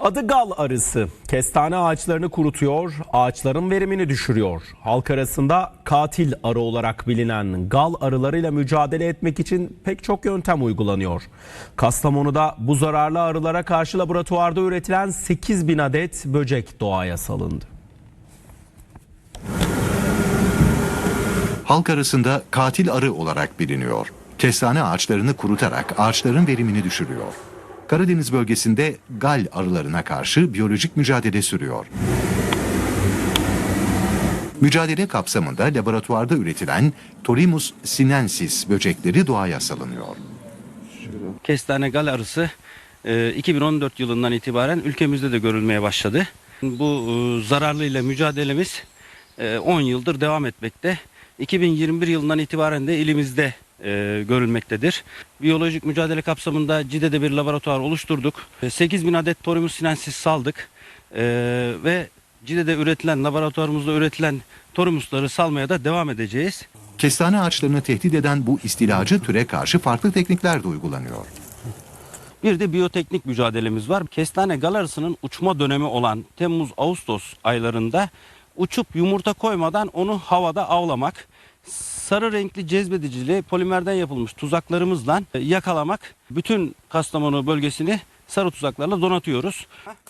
Adı gal arısı. Kestane ağaçlarını kurutuyor, ağaçların verimini düşürüyor. Halk arasında katil arı olarak bilinen gal arılarıyla mücadele etmek için pek çok yöntem uygulanıyor. Kastamonu'da bu zararlı arılara karşı laboratuvarda üretilen 8 bin adet böcek doğaya salındı. Halk arasında katil arı olarak biliniyor. Kestane ağaçlarını kurutarak ağaçların verimini düşürüyor. Karadeniz bölgesinde gal arılarına karşı biyolojik mücadele sürüyor. Mücadele kapsamında laboratuvarda üretilen Torimus sinensis böcekleri doğaya salınıyor. Kestane gal arısı e, 2014 yılından itibaren ülkemizde de görülmeye başladı. Bu e, zararlıyla mücadelemiz e, 10 yıldır devam etmekte. 2021 yılından itibaren de ilimizde e, görülmektedir. Biyolojik mücadele kapsamında CİDE'de bir laboratuvar oluşturduk. E, 8 bin adet Torimus sinensis saldık. E, ve CİDE'de üretilen, laboratuvarımızda üretilen Torimusları salmaya da devam edeceğiz. Kestane ağaçlarını tehdit eden bu istilacı türe karşı farklı teknikler de uygulanıyor. Bir de biyoteknik mücadelemiz var. Kestane galarısının uçma dönemi olan Temmuz-Ağustos aylarında uçup yumurta koymadan onu havada avlamak. Sarı renkli cezbedicili polimerden yapılmış tuzaklarımızla yakalamak. Bütün Kastamonu bölgesini sarı tuzaklarla donatıyoruz.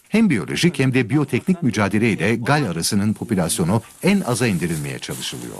Hem biyolojik hem de biyoteknik mücadeleyle gal arısının popülasyonu en aza indirilmeye çalışılıyor.